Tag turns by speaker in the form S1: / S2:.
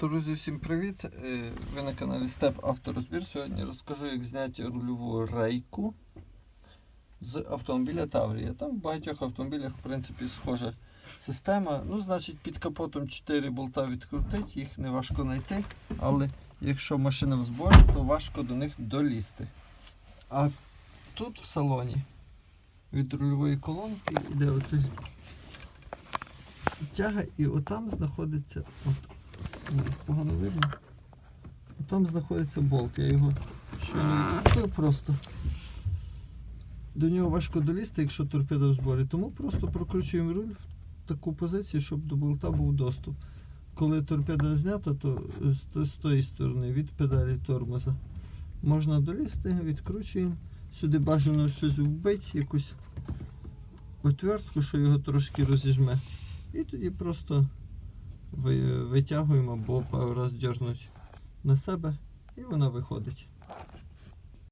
S1: Друзі, всім привіт! Е, Ви на каналі Степ Авторозбір. Сьогодні розкажу, як зняти рульову рейку з автомобіля Таврія. Там в багатьох автомобілях, в принципі, схожа система. Ну, значить, під капотом 4 болта відкрутить, їх не важко знайти, але якщо машина в зборі, то важко до них долізти. А тут в салоні від рульової колонки йде оцей тяга, і отам знаходиться. От, погано видно. Там знаходиться болт. Я його щойно відкрив просто. До нього важко долізти, якщо торпеда в зборі. Тому просто прокручуємо руль в таку позицію, щоб до болта був доступ. Коли торпеда знята, то з, з тої сторони від педалі тормоза можна долізти, відкручуємо. Сюди бажано щось вбити, якусь отвертку, що його трошки розіжме. І тоді просто витягуємо, бо дьорнуть на себе і вона виходить.